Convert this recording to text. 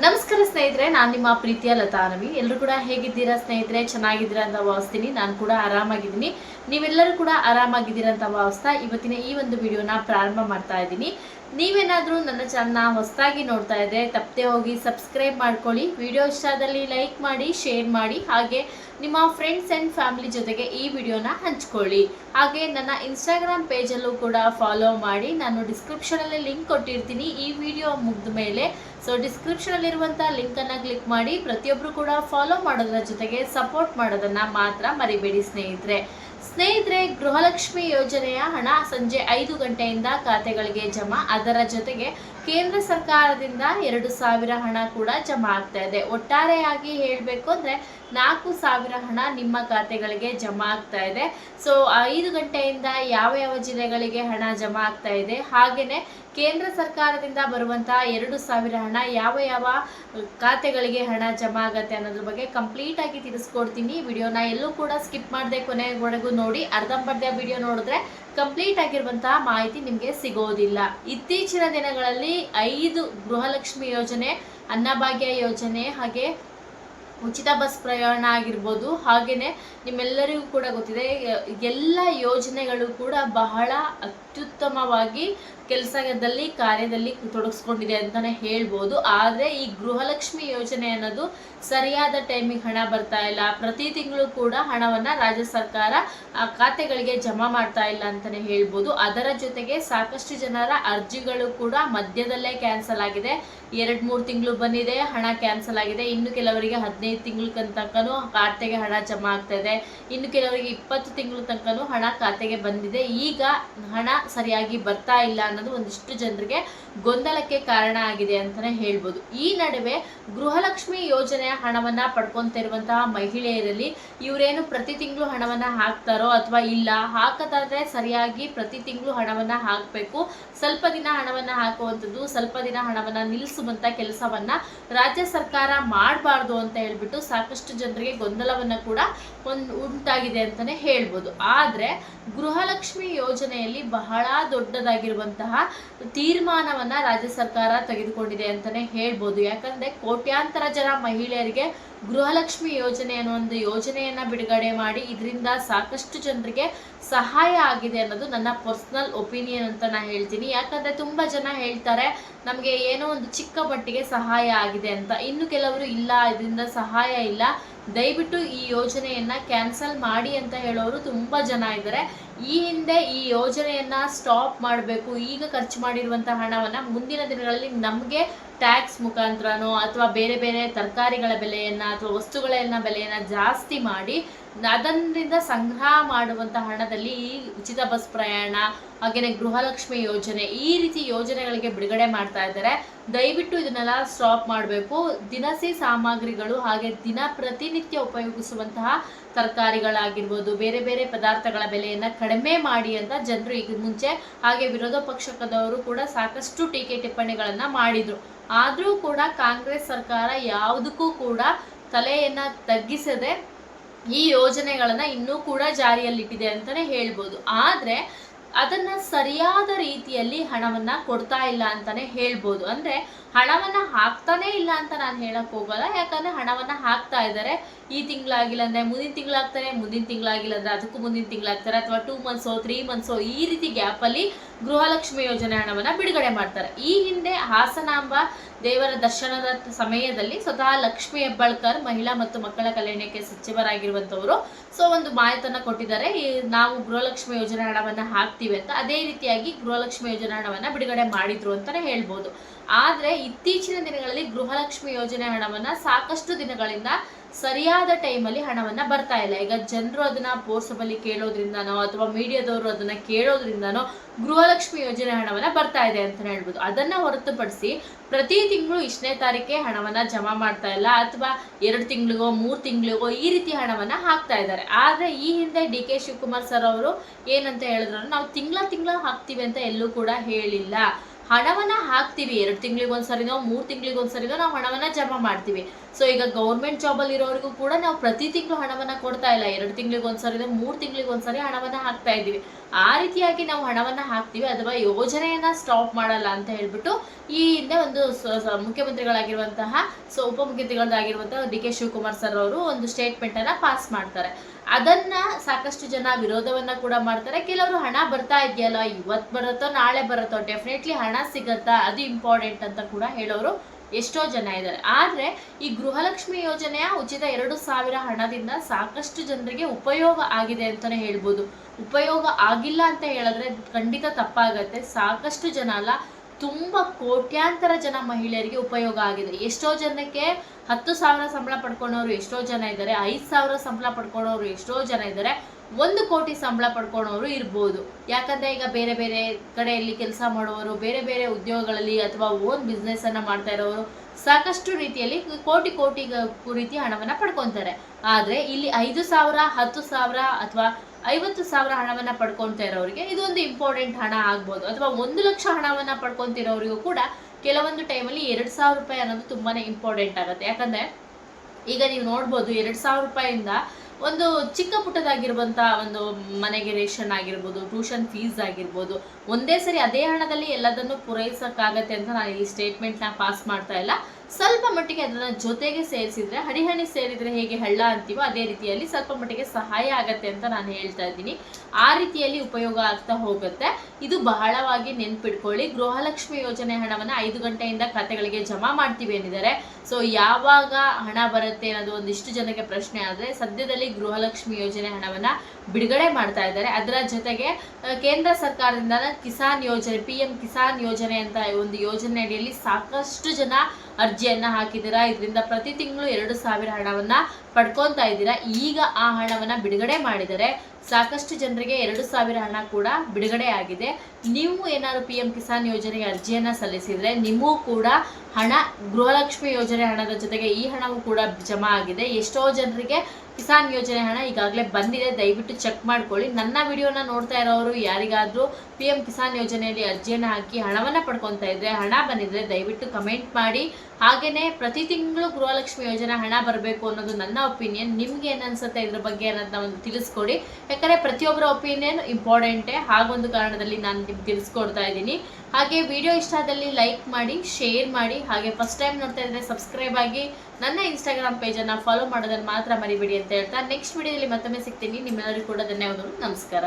ನಮಸ್ಕಾರ ಸ್ನೇಹಿತರೆ, ನಾನು ನಿಮ್ಮ ಪ್ರೀತಿಯ ಲತಾ ರವಿ ಎಲ್ಲರೂ ಕೂಡ ಹೇಗಿದ್ದೀರಾ ಸ್ನೇಹಿತರೆ? ಚೆನ್ನಾಗಿದ್ದೀರಾ ಅಂತ ಭಾವಿಸ್ತೀನಿ. ನಾನು ಕೂಡ ಆರಾಮಾಗಿದ್ದೀನಿ. ನೀವೆಲ್ಲರೂ ಕೂಡ ಆರಾಮಾಗಿದ್ದೀರಾ ಅಂತ ಭಾವಿಸ್ತಾ ಇವತ್ತಿನ ಈ ಒಂದು ವಿಡಿಯೋನ ಪ್ರಾರಂಭ ಮಾಡ್ತಾ ಇದ್ದೀನಿ. ನೀವೇನಾದರೂ ನನ್ನ ಚಾನಲ್ನ ಹೊಸದಾಗಿ ನೋಡ್ತಾ ಇದ್ರೆ ತಪ್ಪದೆ ಹೋಗಿ ಸಬ್ಸ್ಕ್ರೈಬ್ ಮಾಡ್ಕೊಳ್ಳಿ. ವಿಡಿಯೋ ಇಷ್ಟ ಆದಲ್ಲಿ ಲೈಕ್ ಮಾಡಿ ಶೇರ್ ಮಾಡಿ. ಹಾಗೆ ನಿಮ್ಮ ಫ್ರೆಂಡ್ಸ್ ಆ್ಯಂಡ್ ಫ್ಯಾಮಿಲಿ ಜೊತೆಗೆ ಈ ವಿಡಿಯೋನ ಹಂಚ್ಕೊಳ್ಳಿ. ಹಾಗೆ ನನ್ನ ಇನ್ಸ್ಟಾಗ್ರಾಮ್ ಪೇಜಲ್ಲೂ ಕೂಡ ಫಾಲೋ ಮಾಡಿ. ನಾನು ಡಿಸ್ಕ್ರಿಪ್ಷನಲ್ಲಿ ಲಿಂಕ್ ಕೊಟ್ಟಿರ್ತೀನಿ. ಈ ವಿಡಿಯೋ ಮುಗಿದ ಮೇಲೆ ಸೊ ಲಿಂಕ್ ಲಿಂಕನ್ನು ಕ್ಲಿಕ್ ಮಾಡಿ. ಪ್ರತಿಯೊಬ್ಬರು ಕೂಡ ಫಾಲೋ ಮಾಡೋದ್ರ ಜೊತೆಗೆ ಸಪೋರ್ಟ್ ಮಾಡೋದನ್ನು ಮಾತ್ರ ಮರಿಬೇಡಿ ಸ್ನೇಹಿತರೆ. ಸ್ನೇಹಿತರೆ, ಗೃಹಲಕ್ಷ್ಮಿ ಯೋಜನೆಯ ಹಣ ಸಂಜೆ ಐದು ಗಂಟೆಯಿಂದ ಖಾತೆಗಳಿಗೆ ಜಮಾ. ಅದರ ಜೊತೆಗೆ ಕೇಂದ್ರ ಸರ್ಕಾರದಿಂದ ಎರಡು ಸಾವಿರ ಹಣ ಕೂಡ ಜಮಾ ಆಗ್ತಾ ಇದೆ. ಒಟ್ಟಾರೆಯಾಗಿ ಹೇಳಬೇಕು ಅಂದರೆ ನಾಲ್ಕು ಸಾವಿರ ಹಣ ನಿಮ್ಮ ಖಾತೆಗಳಿಗೆ ಜಮಾ ಆಗ್ತಾ ಇದೆ. ಸೊ ಐದು ಗಂಟೆಯಿಂದ ಯಾವ ಯಾವ ಜಿಲ್ಲೆಗಳಿಗೆ ಹಣ ಜಮಾ ಆಗ್ತಾ ಇದೆ? ಹಾಗೆಯೇ ಕೇಂದ್ರ ಸರ್ಕಾರದಿಂದ ಬರುವಂತಹ ಎರಡು ಸಾವಿರ ಹಣ ಯಾವ ಯಾವ ಖಾತೆಗಳಿಗೆ ಹಣ ಜಮಾ ಆಗತ್ತೆ ಅನ್ನೋದ್ರ ಬಗ್ಗೆ ಕಂಪ್ಲೀಟ್ ಆಗಿ ತಿಳಿಸ್ಕೊಡ್ತೀನಿ. ವಿಡಿಯೋನ ಎಲ್ಲೂ ಕೂಡ ಸ್ಕಿಪ್ ಮಾಡದೆ ಕೊನೆವರೆಗೂ ನೋಡಿ. ಅರ್ಧಂಬರ್ಧ ವಿಡಿಯೋ ನೋಡಿದ್ರೆ ಕಂಪ್ಲೀಟ್ ಆಗಿರುವಂತಹ ಮಾಹಿತಿ ನಿಮಗೆ ಸಿಗೋದಿಲ್ಲ. ಇತ್ತೀಚಿನ ದಿನಗಳಲ್ಲಿ ಐದು ಗೃಹಲಕ್ಷ್ಮಿ ಯೋಜನೆ, ಅನ್ನಭಾಗ್ಯ ಯೋಜನೆ ಹಾಗೆ ಉಚಿತ ಬಸ್ ಪ್ರಯಾಣ ಆಗಿರ್ಬೋದು ಹಾಗೆಯೇ ನಿಮ್ಮೆಲ್ಲರಿಗೂ ಕೂಡ ಗೊತ್ತಿದೆ, ಎಲ್ಲ ಯೋಜನೆಗಳು ಕೂಡ ಬಹಳ ಅತ್ಯುತ್ತಮವಾಗಿ ಕೆಲಸದಲ್ಲಿ, ಕಾರ್ಯದಲ್ಲಿ ತೊಡಗಿಸ್ಕೊಂಡಿದೆ ಅಂತಲೇ ಹೇಳ್ಬೋದು. ಆದರೆ ಈ ಗೃಹಲಕ್ಷ್ಮಿ ಯೋಜನೆ ಅನ್ನೋದು ಸರಿಯಾದ ಟೈಮಿಗೆ ಹಣ ಬರ್ತಾ ಇಲ್ಲ. ಪ್ರತಿ ತಿಂಗಳು ಕೂಡ ಹಣವನ್ನು ರಾಜ್ಯ ಸರ್ಕಾರ ಆ ಖಾತೆಗಳಿಗೆ ಜಮಾ ಮಾಡ್ತಾ ಇಲ್ಲ ಅಂತಲೇ ಹೇಳ್ಬೋದು. ಅದರ ಜೊತೆಗೆ ಸಾಕಷ್ಟು ಜನರ ಅರ್ಜಿಗಳು ಕೂಡ ಮಧ್ಯದಲ್ಲೇ ಕ್ಯಾನ್ಸಲ್ ಆಗಿದೆ. ಎರಡು ಮೂರು ತಿಂಗಳು ಬಂದಿದೆ, ಹಣ ಕ್ಯಾನ್ಸಲ್ ಆಗಿದೆ. ಇನ್ನು ಕೆಲವರಿಗೆ ಹದಿನೈದು ತಿಂಗಳ ತನಕನೂ ಖಾತೆಗೆ ಹಣ ಜಮಾ ಆಗ್ತಾ ಇದೆ ಇನ್ನು ಕೆಲವರಿಗೆ ಇಪ್ಪತ್ತು ತಿಂಗಳ ತನಕನೂ ಹಣ ಖಾತೆಗೆ ಬಂದಿದೆ. ಈಗ ಹಣ ಸರಿಯಾಗಿ ಬರ್ತಾ ಇಲ್ಲ ಅನ್ನೋದು ಒಂದಿಷ್ಟು ಜನರಿಗೆ ಗೊಂದಲಕ್ಕೆ ಕಾರಣ ಆಗಿದೆ ಅಂತಾನೆ ಹೇಳ್ಬೋದು. ಈ ನಡುವೆ ಗೃಹಲಕ್ಷ್ಮಿ ಯೋಜನೆಯ ಹಣವನ್ನ ಪಡ್ಕೊಂತಿರುವಂತಹ ಮಹಿಳೆಯರಲ್ಲಿ ಇವರೇನು ಪ್ರತಿ ತಿಂಗಳು ಹಣವನ್ನ ಹಾಕ್ತಾರೋ ಅಥವಾ ಇಲ್ಲ, ಹಾಕದಾದ್ರೆ ಸರಿಯಾಗಿ ಪ್ರತಿ ತಿಂಗಳು ಹಣವನ್ನ ಹಾಕಬೇಕು. ಸ್ವಲ್ಪ ದಿನ ಹಣವನ್ನ ಹಾಕುವಂಥದ್ದು, ಸ್ವಲ್ಪ ದಿನ ಹಣವನ್ನ ನಿಲ್ಲಿಸುವಂತ ಕೆಲಸವನ್ನ ರಾಜ್ಯ ಸರ್ಕಾರ ಮಾಡಬಾರ್ದು ಅಂತ ಹೇಳ್ಬಿಟ್ಟು ಸಾಕಷ್ಟು ಜನರಿಗೆ ಗೊಂದಲವನ್ನ ಕೂಡ ಒಂದು ಉಂಟಾಗಿದೆ ಅಂತಾನೆ ಹೇಳ್ಬೋದು. ಆದ್ರೆ ಗೃಹಲಕ್ಷ್ಮಿ ಯೋಜನೆಯಲ್ಲಿ ಬಹಳ ದೊಡ್ಡದಾಗಿರುವಂತಹ ತೀರ್ಮಾನವನ್ನ ರಾಜ್ಯ ಸರ್ಕಾರ ತೆಗೆದುಕೊಂಡಿದೆ ಅಂತಾನೆ ಹೇಳ್ಬೋದು. ಯಾಕಂದ್ರೆ ಕೋಟ್ಯಾಂತರ ಜನ ಮಹಿಳೆಯರಿಗೆ ಗೃಹಲಕ್ಷ್ಮಿ ಯೋಜನೆ ಅನ್ನೋ ಒಂದು ಯೋಜನೆಯನ್ನ ಬಿಡುಗಡೆ ಮಾಡಿ ಇದರಿಂದ ಸಾಕಷ್ಟು ಜನರಿಗೆ ಸಹಾಯ ಆಗಿದೆ ಅನ್ನೋದು ನನ್ನ ಪರ್ಸನಲ್ ಒಪಿನಿಯನ್ ಅಂತ ನಾನು ಹೇಳ್ತೀನಿ. ಯಾಕಂದ್ರೆ ತುಂಬಾ ಜನ ಹೇಳ್ತಾರೆ, ನಮಗೆ ಏನೋ ಒಂದು ಚಿಕ್ಕ ಮಟ್ಟಿಗೆ ಸಹಾಯ ಆಗಿದೆ ಅಂತ. ಇನ್ನು ಕೆಲವರು ಇಲ್ಲ, ಇದರಿಂದ ಸಹಾಯ ಇಲ್ಲ. ದಯವಿಟ್ಟು ಈ ಯೋಜನೆಯನ್ನ ಕ್ಯಾನ್ಸಲ್ ಮಾಡಿ ಅಂತ ಹೇಳೋರು ತುಂಬಾ ಜನ ಇದ್ದಾರೆ. ಈ ಹಿಂದೆ ಈ ಯೋಜನೆಯನ್ನ ಸ್ಟಾಪ್ ಮಾಡಬೇಕು, ಈಗ ಖರ್ಚು ಮಾಡಿರುವಂತಹ ಹಣವನ್ನ ಮುಂದಿನ ದಿನಗಳಲ್ಲಿ ನಮಗೆ ಟ್ಯಾಕ್ಸ್ ಮುಖಾಂತರನೋ ಅಥವಾ ಬೇರೆ ಬೇರೆ ತರಕಾರಿಗಳ ಬೆಲೆಯನ್ನ ಅಥವಾ ವಸ್ತುಗಳನ್ನ ಬೆಲೆಯನ್ನ ಜಾಸ್ತಿ ಮಾಡಿ ಅದರಿಂದ ಸಂಗ್ರಹ ಮಾಡುವಂತ ಹಣದಲ್ಲಿ ಈ ಉಚಿತ ಬಸ್ ಪ್ರಯಾಣ ಹಾಗೆಯೇ ಗೃಹಲಕ್ಷ್ಮಿ ಯೋಜನೆ ಈ ರೀತಿ ಯೋಜನೆಗಳಿಗೆ ಬಿಡುಗಡೆ ಮಾಡ್ತಾ ಇದ್ದಾರೆ. ದಯವಿಟ್ಟು ಇದನ್ನೆಲ್ಲ ಸ್ಟಾಪ್ ಮಾಡಬೇಕು. ದಿನಸಿ ಸಾಮಗ್ರಿಗಳು ಹಾಗೆ ದಿನ ಪ್ರತಿನಿತ್ಯ ಉಪಯೋಗಿಸುವಂತಹ ತರಕಾರಿಗಳಾಗಿರ್ಬೋದು, ಬೇರೆ ಬೇರೆ ಪದಾರ್ಥಗಳ ಬೆಲೆಯನ್ನು ಕಡಿಮೆ ಮಾಡಿ ಅಂತ ಜನರು ಈಗ ಮುಂಚೆ ಹಾಗೆ ವಿರೋಧ ಪಕ್ಷಕದವರು ಕೂಡ ಸಾಕಷ್ಟು ಟೀಕೆ ಟಿಪ್ಪಣಿಗಳನ್ನು ಮಾಡಿದರು. ಆದರೂ ಕೂಡ ಕಾಂಗ್ರೆಸ್ ಸರ್ಕಾರ ಯಾವುದಕ್ಕೂ ಕೂಡ ತಲೆಯನ್ನು ತಗ್ಗಿಸದೆ ಈ ಯೋಜನೆಗಳನ್ನು ಇನ್ನೂ ಕೂಡ ಜಾರಿಯಲ್ಲಿಟ್ಟಿದೆ ಅಂತಲೇ ಹೇಳ್ಬೋದು. ಆದರೆ ಅದನ್ನು ಸರಿಯಾದ ರೀತಿಯಲ್ಲಿ ಹಣವನ್ನು ಕೊಡ್ತಾ ಇಲ್ಲ ಅಂತಲೇ ಹೇಳ್ಬೋದು. ಅಂದ್ರೆ ಹಣವನ್ನ ಹಾಕ್ತಾನೆ ಇಲ್ಲ ಅಂತ ನಾನು ಹೇಳಕ್ ಹೋಗಲ್ಲ. ಯಾಕಂದ್ರೆ ಹಣವನ್ನ ಹಾಕ್ತಾ ಇದ್ದಾರೆ. ಈ ತಿಂಗಳಾಗಿಲ್ಲ ಅಂದ್ರೆ ಮುಂದಿನ ತಿಂಗಳಾಗ್ತಾರೆ ಮುಂದಿನ ತಿಂಗಳಾಗಿಲ್ಲ ಅಂದ್ರೆ ಅದಕ್ಕೂ ಮುಂದಿನ ತಿಂಗಳಾಗ್ತಾರೆ ಅಥವಾ ಟೂ ಮಂತ್ಸೋ ತ್ರೀ ಮಂತ್ಸೋ ಈ ರೀತಿ ಗ್ಯಾಪಲ್ಲಿ ಗೃಹಲಕ್ಷ್ಮಿ ಯೋಜನೆ ಹಣವನ್ನ ಬಿಡುಗಡೆ ಮಾಡ್ತಾರೆ. ಈ ಹಿಂದೆ ಹಾಸನಾಂಬ ದೇವರ ದರ್ಶನದ ಸಮಯದಲ್ಲಿ ಸ್ವತಃ ಲಕ್ಷ್ಮಿ ಹೆಬ್ಬಾಳ್ಕರ್ ಮಹಿಳಾ ಮತ್ತು ಮಕ್ಕಳ ಕಲ್ಯಾಣಕ್ಕೆ ಸಚಿವರಾಗಿರುವಂತವರು. ಸೊ ಒಂದು ಮಾಹಿತಿಯನ್ನ ಕೊಟ್ಟಿದ್ದಾರೆ. ನಾವು ಗೃಹಲಕ್ಷ್ಮಿ ಯೋಜನೆ ಹಣವನ್ನ ಹಾಕ್ತೀವಿ ಅಂತ ಅದೇ ರೀತಿಯಾಗಿ ಗೃಹಲಕ್ಷ್ಮಿ ಯೋಜನೆ ಹಣವನ್ನ ಬಿಡುಗಡೆ ಮಾಡಿದ್ರು ಅಂತಾನೆ ಹೇಳ್ಬೋದು. ಆದ್ರೆ ಇತ್ತೀಚಿನ ದಿನಗಳಲ್ಲಿ ಗೃಹಲಕ್ಷ್ಮಿ ಯೋಜನೆ ಹಣವನ್ನ ಸಾಕಷ್ಟು ದಿನಗಳಿಂದ ಸರಿಯಾದ ಟೈಮಲ್ಲಿ ಹಣವನ್ನ ಬರ್ತಾ ಇಲ್ಲ. ಈಗ ಜನರು ಅದನ್ನ ಪೋರ್ಸಬಲ್ಲಿ ಕೇಳೋದ್ರಿಂದನೋ ಅಥವಾ ಮೀಡಿಯಾದವರು ಅದನ್ನ ಕೇಳೋದ್ರಿಂದನೋ ಗೃಹಲಕ್ಷ್ಮಿ ಯೋಜನೆ ಹಣವನ್ನ ಬರ್ತಾ ಇದೆ ಅಂತ ಹೇಳ್ಬೋದು. ಅದನ್ನ ಹೊರತುಪಡಿಸಿ ಪ್ರತಿ ತಿಂಗಳು ಇಷ್ಟನೇ ತಾರೀಕೆ ಹಣವನ್ನ ಜಮಾ ಮಾಡ್ತಾ ಇಲ್ಲ ಅಥವಾ ಎರಡು ತಿಂಗಳಿಗೋ, ಮೂರು ತಿಂಗಳಿಗೋ ಈ ರೀತಿ ಹಣವನ್ನ ಹಾಕ್ತಾ ಇದ್ದಾರೆ. ಆದರೆ ಈ ಹಿಂದೆ ಡಿ ಕೆ ಶಿವಕುಮಾರ್ ಸರ್ ಅವರು ಏನಂತ ಹೇಳಿದ್ರು ನಾವು ತಿಂಗಳ ತಿಂಗಳ ಹಾಕ್ತೀವಿ ಅಂತ ಎಲ್ಲೂ ಕೂಡ ಹೇಳಿಲ್ಲ. ಹಣವನ್ನ ಹಾಕ್ತೀವಿ. ಎರಡು ತಿಂಗಳಿಗೊಂದ್ಸರಿನೋ ಮೂರು ತಿಂಗಳಿಗೊಂದ್ಸರಿನೋ ನಾವು ಹಣವನ್ನ ಜಮಾ ಮಾಡ್ತೀವಿ. ಸೊ ಈಗ ಗೌರ್ಮೆಂಟ್ ಜಾಬಲ್ಲಿ ಇರೋರಿಗೂ ಕೂಡ ನಾವು ಪ್ರತಿ ತಿಂಗಳು ಹಣವನ್ನ ಕೊಡ್ತಾ ಇಲ್ಲ. ಎರಡು ತಿಂಗಳಿಗೆ ಒಂದ್ಸರಿ ಮೂರು ತಿಂಗಳಿಗೆ ಒಂದ್ಸರಿ ಹಣವನ್ನ ಹಾಕ್ತಾ ಇದ್ದೀವಿ. ಆ ರೀತಿಯಾಗಿ ನಾವು ಹಣವನ್ನ ಹಾಕ್ತೀವಿ. ಅಥವಾ ಯೋಜನೆಯನ್ನ ಸ್ಟಾಪ್ ಮಾಡಲ್ಲ ಅಂತ ಹೇಳ್ಬಿಟ್ಟು ಈ ಹಿಂದೆ ಒಂದು ಮುಖ್ಯಮಂತ್ರಿಗಳಾಗಿರುವಂತಹ, ಸೊ, ಉಪಮುಖ್ಯಮಂತ್ರಿಗಳಾಗಿರುವಂತಹ ಡಿ ಕೆ ಶಿವಕುಮಾರ್ ಸರ್ ಅವರು ಒಂದು ಸ್ಟೇಟ್ಮೆಂಟ್ ಅನ್ನ ಪಾಸ್ ಮಾಡ್ತಾರೆ. ಅದನ್ನ ಸಾಕಷ್ಟು ಜನ ವಿರೋಧವನ್ನ ಕೂಡ ಮಾಡ್ತಾರೆ. ಕೆಲವರು ಹಣ ಬರ್ತಾ ಇದೆಯಲ್ಲ ಇವತ್ತು ಬರುತ್ತೋ, ನಾಳೆ ಬರುತ್ತೋ ಡೆಫಿನೆಟ್ಲಿ ಹಣ ಸಿಗತ್ತಾ, ಅದು ಇಂಪಾರ್ಟೆಂಟ್ ಅಂತ ಕೂಡ ಹೇಳೋರು ಎಷ್ಟೋ ಜನ ಇದ್ದಾರೆ. ಆದರೆ ಈ ಗೃಹಲಕ್ಷ್ಮಿ ಯೋಜನೆಯ ಉಚಿತ ಎರಡು ಸಾವಿರ ಹಣದಿಂದ ಸಾಕಷ್ಟು ಜನರಿಗೆ ಉಪಯೋಗ ಆಗಿದೆ ಅಂತಲೇ ಹೇಳ್ಬೋದು. ಉಪಯೋಗ ಆಗಿಲ್ಲ ಅಂತ ಹೇಳಿದ್ರೆ ಖಂಡಿತ ತಪ್ಪಾಗತ್ತೆ. ಸಾಕಷ್ಟು ಜನ ಅಲ್ಲ, ತುಂಬ ಕೋಟ್ಯಾಂತರ ಜನ ಮಹಿಳೆಯರಿಗೆ ಉಪಯೋಗ ಆಗಿದೆ. ಎಷ್ಟೋ ಜನಕ್ಕೆ ಹತ್ತು ಸಾವಿರ ಸಂಬಳ ಪಡ್ಕೊಳ್ಳೋರು ಎಷ್ಟೋ ಜನ ಇದ್ದಾರೆ, ಐದು ಸಾವಿರ ಸಂಬಳ ಪಡ್ಕೊಳ್ಳೋರು ಎಷ್ಟೋ ಜನ ಇದ್ದಾರೆ. ಒಂದು ಕೋಟಿ ಸಂಬಳ ಪಡ್ಕೊಳೋರು ಇರ್ಬೋದು. ಯಾಕಂದ್ರೆ ಈಗ ಬೇರೆ ಬೇರೆ ಕಡೆಯಲ್ಲಿ ಕೆಲಸ ಮಾಡುವವರು ಬೇರೆ ಬೇರೆ ಉದ್ಯೋಗಗಳಲ್ಲಿ ಅಥವಾ ಓನ್ ಬಿಸ್ನೆಸ್ ಅನ್ನ ಮಾಡ್ತಾ ಇರೋರು ಸಾಕಷ್ಟು ರೀತಿಯಲ್ಲಿ ಕೋಟಿ ಕೋಟಿ ರೀತಿ ಹಣವನ್ನ ಪಡ್ಕೊತಾರೆ. ಆದ್ರೆ ಇಲ್ಲಿ ಐದು ಸಾವಿರ, ಹತ್ತು ಸಾವಿರ ಅಥವಾ ಐವತ್ತು ಸಾವಿರ ಹಣವನ್ನ ಪಡ್ಕೊತಾ ಇರೋರಿಗೆ ಇದೊಂದು ಇಂಪಾರ್ಟೆಂಟ್ ಹಣ ಆಗ್ಬೋದು. ಅಥವಾ ಒಂದು ಲಕ್ಷ ಹಣವನ್ನ ಪಡ್ಕೊತಿರೋರಿಗೂ ಕೂಡ ಕೆಲವೊಂದು ಟೈಮಲ್ಲಿ ಎರಡು ಸಾವಿರ ರೂಪಾಯಿ ಅನ್ನೋದು ತುಂಬಾನೇ ಇಂಪಾರ್ಟೆಂಟ್ ಆಗುತ್ತೆ. ಯಾಕಂದ್ರೆ ಈಗ ನೀವು ನೋಡ್ಬೋದು ಎರಡು ಸಾವಿರ ರೂಪಾಯಿಂದ ಒಂದು ಚಿಕ್ಕ ಪುಟ್ಟದಾಗಿರುವಂಥ ಒಂದು ಮನೆಗೆ ರೇಷನ್ ಆಗಿರ್ಬೋದು, ಟ್ಯೂಷನ್ ಫೀಸ್ ಆಗಿರ್ಬೋದು, ಒಂದೇ ಸರಿ ಅದೇ ಹಣದಲ್ಲಿ ಎಲ್ಲದನ್ನು ಪೂರೈಸಕ್ಕಾಗತ್ತೆ ಅಂತ ನಾನು ಈ ಸ್ಟೇಟ್ಮೆಂಟ್ನ ಪಾಸ್ ಮಾಡ್ತಾ ಇಲ್ಲ. ಸ್ವಲ್ಪ ಮಟ್ಟಿಗೆ ಅದನ್ನು ಜೊತೆಗೆ ಸೇರಿಸಿದ್ರೆ, ಹಣಿಹಣಿ ಸೇರಿದರೆ ಹೇಗೆ ಹಳ್ಳ ಅಂತೀವೋ ಅದೇ ರೀತಿಯಲ್ಲಿ ಸ್ವಲ್ಪ ಮಟ್ಟಿಗೆ ಸಹಾಯ ಆಗತ್ತೆ ಅಂತ ನಾನು ಹೇಳ್ತಾ ಇದ್ದೀನಿ. ಆ ರೀತಿಯಲ್ಲಿ ಉಪಯೋಗ ಆಗ್ತಾ ಹೋಗುತ್ತೆ. ಇದು ಬಹಳವಾಗಿ ನೆನ್ಪಿಟ್ಕೊಳ್ಳಿ. ಗೃಹಲಕ್ಷ್ಮಿ ಯೋಜನೆ ಹಣವನ್ನ ಐದು ಗಂಟೆಯಿಂದ ಖಾತೆಗಳಿಗೆ ಜಮಾ ಮಾಡ್ತೀವಿ ಏನಿದ್ದಾರೆ. ಸೊ ಯಾವಾಗ ಹಣ ಬರುತ್ತೆ ಅನ್ನೋದು ಒಂದಿಷ್ಟು ಜನಕ್ಕೆ ಪ್ರಶ್ನೆ ಆದರೆ, ಸದ್ಯದಲ್ಲಿ ಗೃಹಲಕ್ಷ್ಮಿ ಯೋಜನೆ ಹಣವನ್ನ ಬಿಡುಗಡೆ ಮಾಡ್ತಾ ಇದ್ದಾರೆ. ಅದರ ಜೊತೆಗೆ ಕೇಂದ್ರ ಸರ್ಕಾರದಿಂದ ಕಿಸಾನ್ ಯೋಜನೆ, ಪಿ ಎಂ ಕಿಸಾನ್ ಯೋಜನೆ ಅಂತ ಒಂದು ಯೋಜನೆ ಅಡಿಯಲ್ಲಿ ಸಾಕಷ್ಟು ಜನ ಅರ್ಜಿಯನ್ನ ಹಾಕಿದ್ದೀರಾ. ಇದರಿಂದ ಪ್ರತಿ ತಿಂಗಳು ಎರಡು ಸಾವಿರ ಹಣವನ್ನ ಪಡ್ಕೊತಾ ಇದ್ದೀರಾ. ಈಗ ಆ ಹಣವನ್ನ ಬಿಡುಗಡೆ ಮಾಡಿದರೆ ಸಾಕಷ್ಟು ಜನರಿಗೆ ಎರಡು ಸಾವಿರ ಹಣ ಕೂಡ ಬಿಡುಗಡೆ ಆಗಿದೆ. ನೀವು ಏನಾದ್ರು ಪಿ ಎಂ ಕಿಸಾನ್ ಯೋಜನೆಗೆ ಅರ್ಜಿಯನ್ನ ಸಲ್ಲಿಸಿದ್ರೆ ನಿಮಗೂ ಕೂಡ ಹಣ, ಗೃಹಲಕ್ಷ್ಮಿ ಯೋಜನೆ ಹಣದ ಜೊತೆಗೆ ಈ ಹಣವೂ ಕೂಡ ಜಮಾ ಆಗಿದೆ. ಎಷ್ಟೋ ಜನರಿಗೆ ಕಿಸಾನ್ ಯೋಜನೆ ಹಣ ಈಗಾಗಲೇ ಬಂದಿದೆ, ದಯವಿಟ್ಟು ಚೆಕ್ ಮಾಡ್ಕೊಳ್ಳಿ. ನನ್ನ ವಿಡಿಯೋನ ನೋಡ್ತಾ ಇರೋರು ಯಾರಿಗಾದರೂ ಪಿ ಎಂ ಕಿಸಾನ್ ಯೋಜನೆಯಲ್ಲಿ ಅರ್ಜಿಯನ್ನು ಹಾಕಿ ಹಣವನ್ನು ಪಡ್ಕೊತಾ ಇದ್ರೆ, ಹಣ ಬಂದಿದ್ರೆ ದಯವಿಟ್ಟು ಕಮೆಂಟ್ ಮಾಡಿ. ಹಾಗೇನೆ ಪ್ರತಿ ತಿಂಗಳು ಗೃಹಲಕ್ಷ್ಮಿ ಯೋಜನೆ ಹಣ ಬರಬೇಕು ಅನ್ನೋದು ನನ್ನ ಒಪಿನಿಯನ್ ನಿಮ್ಗೆ ಏನ್ ಅನ್ಸುತ್ತೆ ಇದ್ರ ಬಗ್ಗೆ ಅನ್ನೋದನ್ನ ಒಂದು ತಿಳಿಸ್ಕೊಡಿ. ಯಾಕಂದ್ರೆ ಪ್ರತಿಯೊಬ್ಬರ ಒಪಿನಿಯನ್ ಇಂಪಾರ್ಟೆಂಟೇ ಹಾಗೊಂದು ಕಾರಣದಲ್ಲಿ ನಾನು ನಿಮ್ಗೆ ತಿಳಿಸ್ಕೊಡ್ತಾ ಇದ್ದೀನಿ. ಹಾಗೆ ವಿಡಿಯೋ ಇಷ್ಟ ಆದಲ್ಲಿ ಲೈಕ್ ಮಾಡಿ ಶೇರ್ ಮಾಡಿ. ಹಾಗೆ ಫಸ್ಟ್ ಟೈಮ್ ನೋಡ್ತಾ ಇದ್ರೆ ಸಬ್ಸ್ಕ್ರೈಬ್ ಆಗಿ ನನ್ನ ಇನ್ಸ್ಟಾಗ್ರಾಮ್ ಪೇಜನ್ನು ಫಾಲೋ ಮಾಡೋದನ್ನು ಮಾತ್ರ ಮರಿಬೇಡಿ ಅಂತ ಹೇಳ್ತಾ ನೆಕ್ಸ್ಟ್ ವಿಡಿಯೋದಲ್ಲಿ ಮತ್ತೊಮ್ಮೆ ಸಿಗ್ತೀನಿ. ನಿಮ್ಮೆಲ್ಲರಿಗೂ ಕೂಡ ಧನ್ಯವಾದಗಳು. ನಮಸ್ಕಾರ.